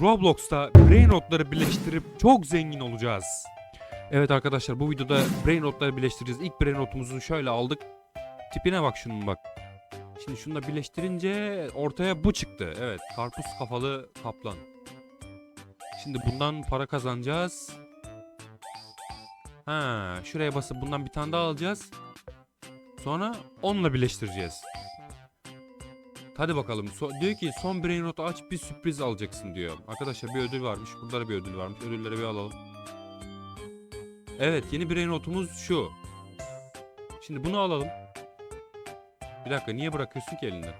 Roblox'ta brain rotları birleştirip çok zengin olacağız. Evet arkadaşlar bu videoda brain rotları birleştireceğiz. İlk brain rotumuzu şöyle aldık. Tipine bak şunun bak. Şimdi şunu da birleştirince ortaya bu çıktı. Evet karpuz kafalı kaplan. Şimdi bundan para kazanacağız. Ha, şuraya basıp bundan bir tane daha alacağız. Sonra onunla birleştireceğiz. Hadi bakalım. So- diyor ki son brain rotu aç bir sürpriz alacaksın diyor. Arkadaşlar bir ödül varmış. Burada da bir ödül varmış. Ödülleri bir alalım. Evet yeni brain rotumuz şu. Şimdi bunu alalım. Bir dakika niye bırakıyorsun ki elinden?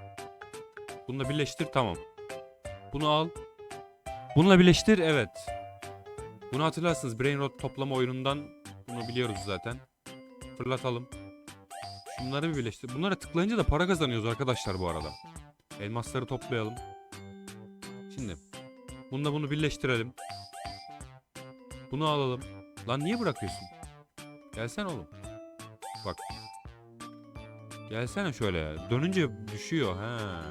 Bununla birleştir tamam. Bunu al. Bununla birleştir evet. Bunu hatırlarsınız Brain Rot toplama oyunundan bunu biliyoruz zaten. Fırlatalım. Şunları bir birleştir. Bunlara tıklayınca da para kazanıyoruz arkadaşlar bu arada. Elmasları toplayalım. Şimdi bununla bunu birleştirelim. Bunu alalım. Lan niye bırakıyorsun? Gelsene oğlum. Bak. Gelsene şöyle. Dönünce düşüyor ha.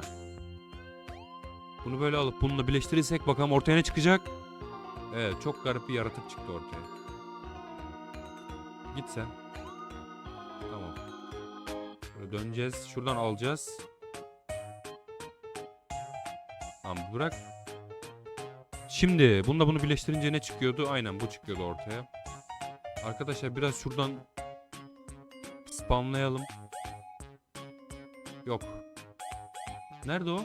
Bunu böyle alıp bununla birleştirirsek bakalım ortaya ne çıkacak? Evet çok garip bir yaratık çıktı ortaya. Git sen. Tamam. Böyle döneceğiz. Şuradan alacağız. Tamam bırak. Şimdi bununla bunu birleştirince ne çıkıyordu? Aynen bu çıkıyordu ortaya. Arkadaşlar biraz şuradan spamlayalım. Yok. Nerede o?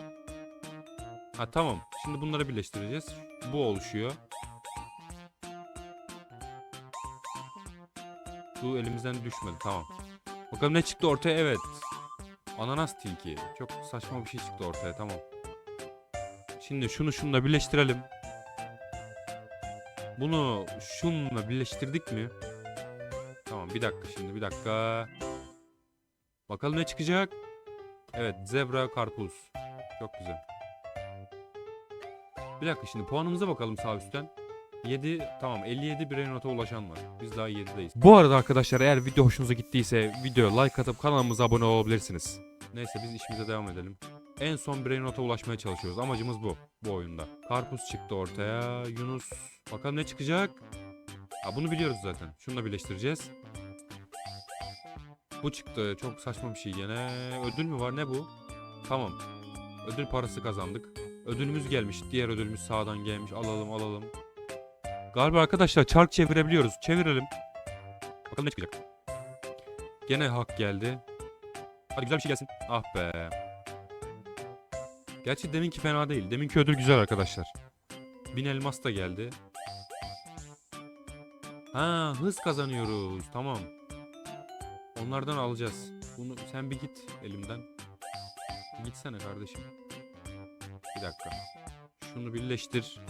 Ha tamam. Şimdi bunları birleştireceğiz. Bu oluşuyor. Bu elimizden düşmedi. Tamam. Bakalım ne çıktı ortaya? Evet. Ananas tinki. Çok saçma bir şey çıktı ortaya. Tamam. Şimdi şunu şununla birleştirelim. Bunu şununla birleştirdik mi? Tamam bir dakika şimdi bir dakika. Bakalım ne çıkacak? Evet zebra karpuz. Çok güzel. Bir dakika şimdi puanımıza bakalım sağ üstten. 7 tamam 57 birey nota ulaşan var. Biz daha 7'deyiz. Bu arada arkadaşlar eğer video hoşunuza gittiyse videoya like atıp kanalımıza abone olabilirsiniz. Neyse biz işimize devam edelim. En son birey nota ulaşmaya çalışıyoruz. Amacımız bu. Bu oyunda. Karpuz çıktı ortaya. Yunus. Bakalım ne çıkacak? Ha bunu biliyoruz zaten. Şununla birleştireceğiz. Bu çıktı. Çok saçma bir şey gene. Ödül mü var ne bu? Tamam. Ödül parası kazandık. Ödülümüz gelmiş. Diğer ödülümüz sağdan gelmiş. Alalım alalım. Galiba arkadaşlar çark çevirebiliyoruz. Çevirelim. Bakalım ne çıkacak. Gene hak geldi. Hadi güzel bir şey gelsin. Ah be. Gerçi deminki fena değil. Deminki ödül güzel arkadaşlar. Bin elmas da geldi. Ha hız kazanıyoruz. Tamam. Onlardan alacağız. Bunu sen bir git elimden. Bir gitsene kardeşim. Bir dakika. Şunu birleştir.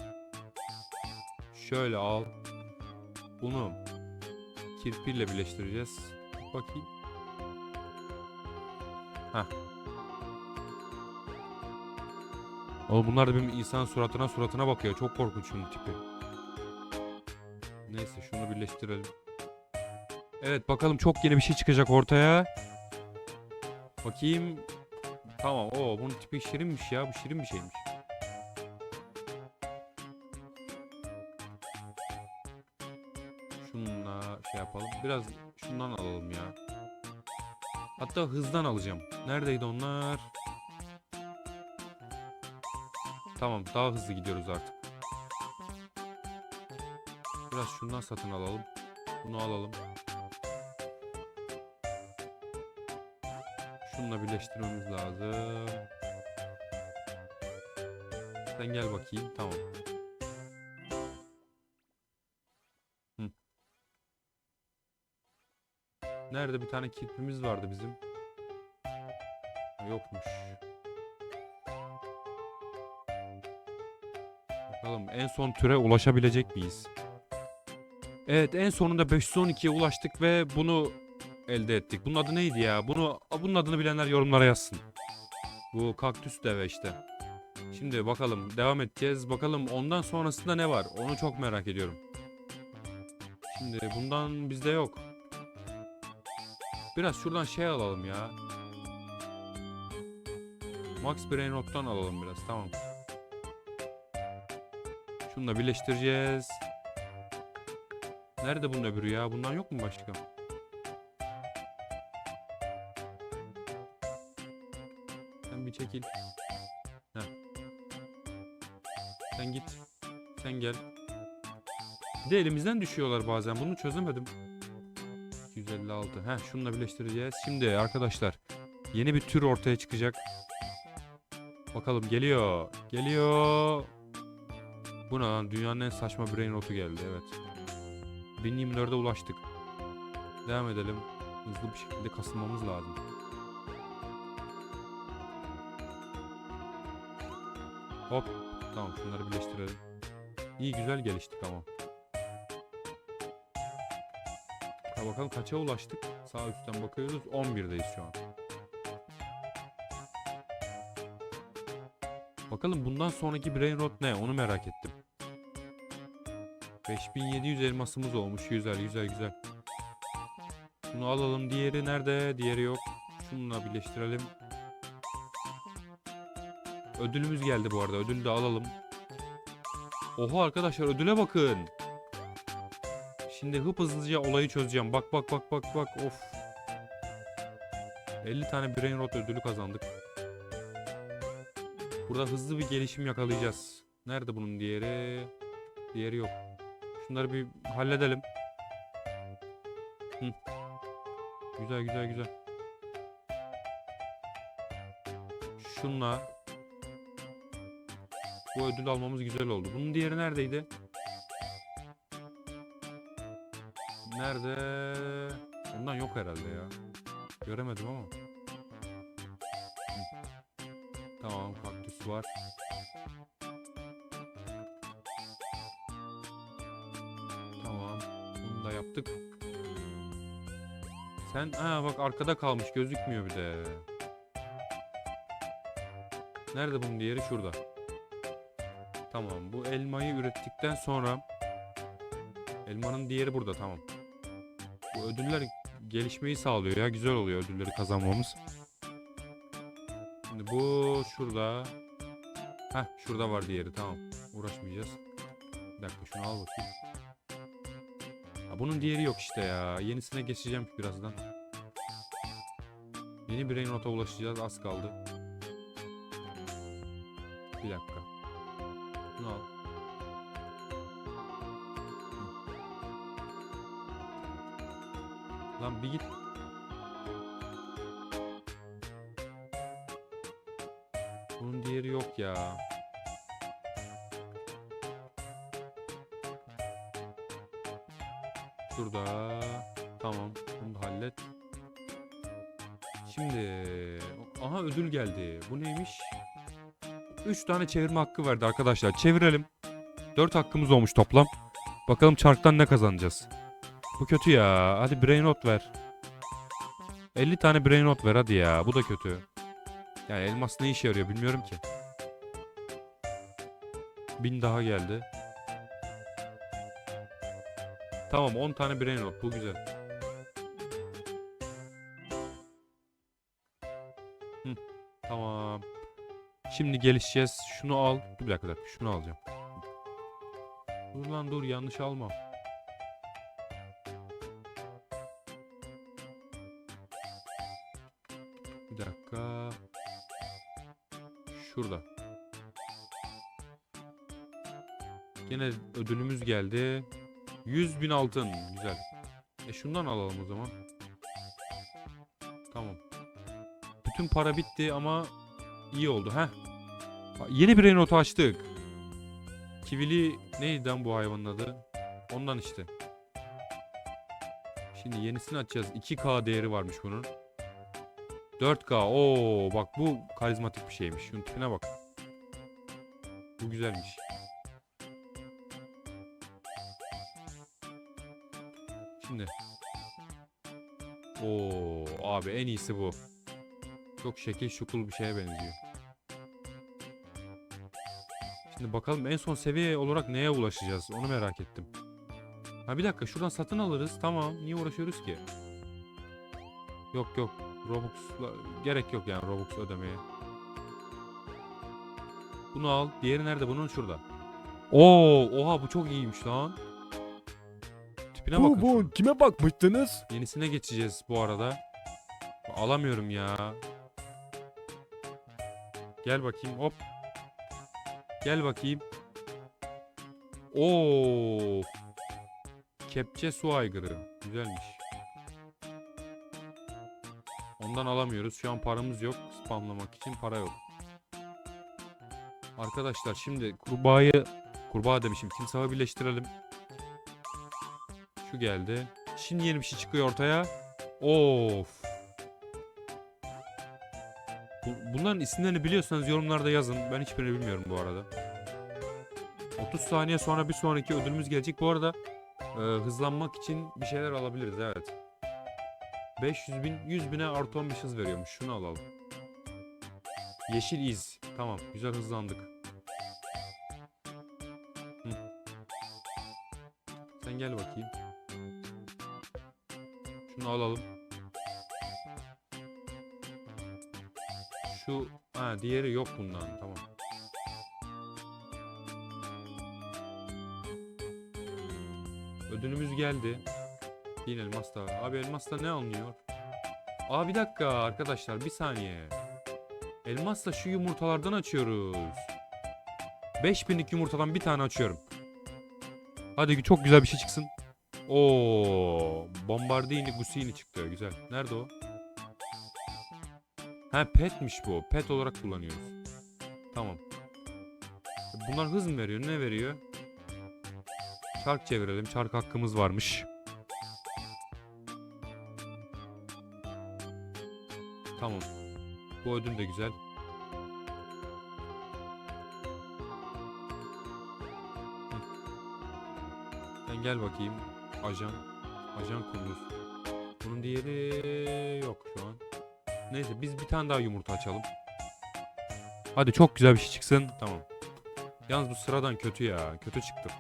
Şöyle al. Bunu kirpiyle birleştireceğiz. Bakayım. Hah. Oğlum bunlar da benim insan suratına suratına bakıyor. Çok korkunç şunun tipi. Neyse şunu birleştirelim. Evet bakalım çok yeni bir şey çıkacak ortaya. Bakayım. Tamam o bunun tipi şirinmiş ya. Bu şirin bir şeymiş. Şununla şey yapalım. Biraz şundan alalım ya. Hatta hızdan alacağım. Neredeydi onlar? Tamam daha hızlı gidiyoruz artık. Biraz şundan satın alalım. Bunu alalım. Şununla birleştirmemiz lazım. Sen gel bakayım. Tamam. Hı. Nerede bir tane kirpimiz vardı bizim? Yokmuş. En son türe ulaşabilecek miyiz? Evet en sonunda 512'ye ulaştık ve bunu elde ettik. Bunun adı neydi ya? Bunu bunun adını bilenler yorumlara yazsın. Bu kaktüs deve işte. Şimdi bakalım devam edeceğiz. Bakalım ondan sonrasında ne var? Onu çok merak ediyorum. Şimdi bundan bizde yok. Biraz şuradan şey alalım ya. Max Brainrot'tan alalım biraz tamam. Şununla birleştireceğiz. Nerede bunun öbürü ya? Bundan yok mu başka? Sen bir çekil. Heh. Sen git. Sen gel. Bir de elimizden düşüyorlar bazen. Bunu çözemedim. 256. Heh şununla birleştireceğiz. Şimdi arkadaşlar yeni bir tür ortaya çıkacak. Bakalım geliyor. Geliyor. Bu ne lan? Dünyanın en saçma brain rotu geldi. Evet. 1024'e ulaştık. Devam edelim. Hızlı bir şekilde kasılmamız lazım. Hop. Tamam şunları birleştirelim. İyi güzel geliştik ama. Ha bakalım kaça ulaştık? Sağ üstten bakıyoruz. 11'deyiz şu an. Bakalım bundan sonraki brain rot ne? Onu merak ettim. 5700 elmasımız olmuş. Güzel güzel güzel. Şunu alalım. Diğeri nerede? Diğeri yok. Şununla birleştirelim. Ödülümüz geldi bu arada. Ödülü de alalım. Oha arkadaşlar ödüle bakın. Şimdi hıp hızlıca olayı çözeceğim. Bak bak bak bak bak. Of. 50 tane brain rot ödülü kazandık. Burada hızlı bir gelişim yakalayacağız. Nerede bunun diğeri? Diğeri yok. Şunları bir halledelim. Hı. Güzel güzel güzel. Şunla bu ödül almamız güzel oldu. Bunun diğeri neredeydi? Nerede? Ondan yok herhalde ya. Göremedim ama. Hı. Tamam kaktüs var. Da yaptık. Sen ha bak arkada kalmış gözükmüyor bir de. Nerede bunun diğeri? Şurada. Tamam bu elmayı ürettikten sonra elmanın diğeri burada tamam. Bu ödüller gelişmeyi sağlıyor ya güzel oluyor ödülleri kazanmamız. Şimdi bu şurada. Heh şurada var diğeri tamam. Uğraşmayacağız. Bir dakika şunu al bakayım. Bunun diğeri yok işte ya. Yenisine geçeceğim birazdan. Yeni brain rota ulaşacağız az kaldı. Bir dakika. Şunu al. Lan bir git. Bunun diğeri yok ya. Şurada. Tamam. Bunu da hallet. Şimdi. Aha ödül geldi. Bu neymiş? 3 tane çevirme hakkı verdi arkadaşlar. Çevirelim. 4 hakkımız olmuş toplam. Bakalım çarktan ne kazanacağız. Bu kötü ya. Hadi brain rot ver. 50 tane brain rot ver hadi ya. Bu da kötü. Yani elmas ne işe yarıyor bilmiyorum ki. 1000 daha geldi. Tamam 10 tane brain rot. Bu güzel. Hı, tamam. Şimdi gelişeceğiz. Şunu al. Bir dakika, bir dakika. Şunu alacağım. Dur lan dur yanlış alma. Bir dakika. Şurada. Yine ödülümüz geldi. 100 bin altın. Güzel. E şundan alalım o zaman. Tamam. Bütün para bitti ama iyi oldu. Heh. Yeni bir notu açtık. Kivili neydi lan bu hayvanın adı? Ondan işte. Şimdi yenisini açacağız. 2K değeri varmış bunun. 4K. Oo bak bu karizmatik bir şeymiş. Şunun tipine bak. Bu güzelmiş. Şimdi. Oo abi en iyisi bu. Çok şekil şukul bir şeye benziyor. Şimdi bakalım en son seviye olarak neye ulaşacağız onu merak ettim. Ha bir dakika şuradan satın alırız tamam niye uğraşıyoruz ki? Yok yok Robux'la gerek yok yani Robux ödemeye. Bunu al. Diğeri nerede? Bunun şurada. Oo, oha bu çok iyiymiş lan. Bakın. Bu bu kime bakmıştınız? Yenisine geçeceğiz bu arada. Alamıyorum ya. Gel bakayım hop. Gel bakayım. Oo. Kepçe su aygırı. Güzelmiş. Ondan alamıyoruz. Şu an paramız yok. Spamlamak için para yok. Arkadaşlar şimdi kurbağayı kurbağa demişim. Timsahı birleştirelim. Şu geldi. Şimdi yeni bir şey çıkıyor ortaya. Of. Bu- Bunların isimlerini biliyorsanız yorumlarda yazın. Ben hiçbirini bilmiyorum bu arada. 30 saniye sonra bir sonraki ödülümüz gelecek. Bu arada e, hızlanmak için bir şeyler alabiliriz evet. 500 bin 100 bine artı 15 hız veriyormuş. Şunu alalım. Yeşil iz. Tamam güzel hızlandık. Hı. Sen gel bakayım. Alalım. Şu ha diğeri yok bundan tamam. Ödülümüz geldi. Bir elmas da. Abi elmasla ne alınıyor? Aa bir dakika arkadaşlar bir saniye. Elmasla şu yumurtalardan açıyoruz. 5000'lik yumurtadan bir tane açıyorum. Hadi çok güzel bir şey çıksın. Oo, Bombardini Gusini çıktı. Güzel. Nerede o? Ha petmiş bu. Pet olarak kullanıyoruz. Tamam. Bunlar hız mı veriyor? Ne veriyor? Çark çevirelim. Çark hakkımız varmış. Tamam. Bu ödül de güzel. Sen gel bakayım. Ajan. Ajan kunduz. Bunun diğeri yok şu an. Neyse biz bir tane daha yumurta açalım. Hadi çok güzel bir şey çıksın. Tamam. Yalnız bu sıradan kötü ya. Kötü çıktı.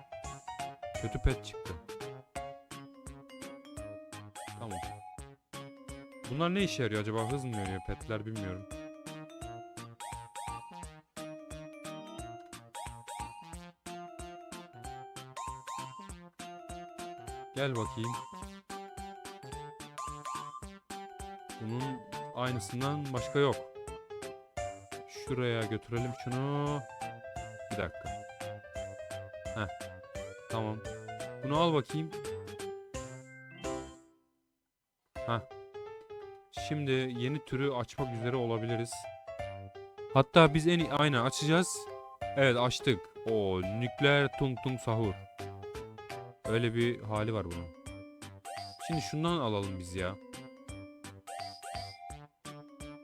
Kötü pet çıktı. Tamam. Bunlar ne işe yarıyor acaba? Hız mı veriyor petler bilmiyorum. Gel bakayım. Bunun aynısından başka yok. Şuraya götürelim şunu. Bir dakika. Heh. Tamam. Bunu al bakayım. Heh. Şimdi yeni türü açmak üzere olabiliriz. Hatta biz en iyi aynen açacağız. Evet açtık. O nükleer tung tung sahur. Öyle bir hali var bunun. Şimdi şundan alalım biz ya.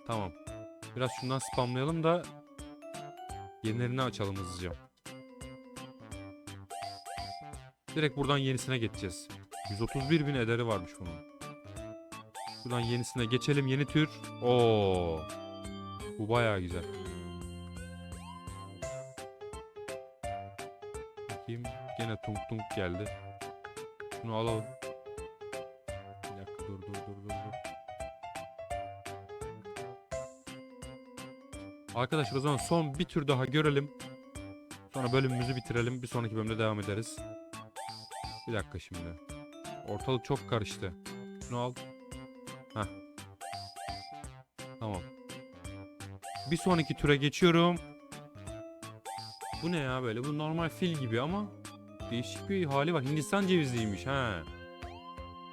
Tamam. Biraz şundan spamlayalım da yenilerini açalım hızlıca. Direkt buradan yenisine geçeceğiz. 131 bin ederi varmış bunun. Buradan yenisine geçelim. Yeni tür. Oo. Bu bayağı güzel. Bakayım. Gene tung tung geldi. Şunu alalım. Bir dakika dur dur dur dur dur. Arkadaşlar o zaman son bir tür daha görelim. Sonra bölümümüzü bitirelim. Bir sonraki bölümde devam ederiz. Bir dakika şimdi. Ortalık çok karıştı. Şunu al. Heh. Tamam. Bir sonraki türe geçiyorum. Bu ne ya böyle? Bu normal fil gibi ama değişik bir hali var. Hindistan cevizliymiş ha.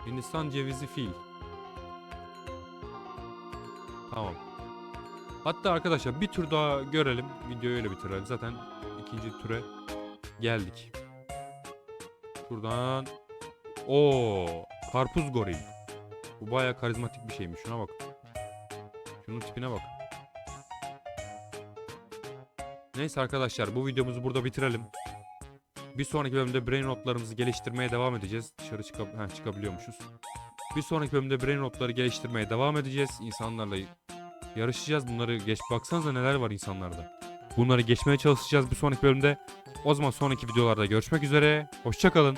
Hindistan cevizi fil. Tamam. Hatta arkadaşlar bir tur daha görelim. Videoyu öyle bitirelim. Zaten ikinci türe geldik. Şuradan. Oo, karpuz goril. Bu baya karizmatik bir şeymiş. Şuna bak. Şunun tipine bak. Neyse arkadaşlar bu videomuzu burada bitirelim. Bir sonraki bölümde brain notlarımızı geliştirmeye devam edeceğiz. Dışarı çıkab ha, çıkabiliyormuşuz. Bir sonraki bölümde brain notları geliştirmeye devam edeceğiz. İnsanlarla yarışacağız. Bunları geç baksanıza neler var insanlarda. Bunları geçmeye çalışacağız bir sonraki bölümde. O zaman sonraki videolarda görüşmek üzere. Hoşçakalın.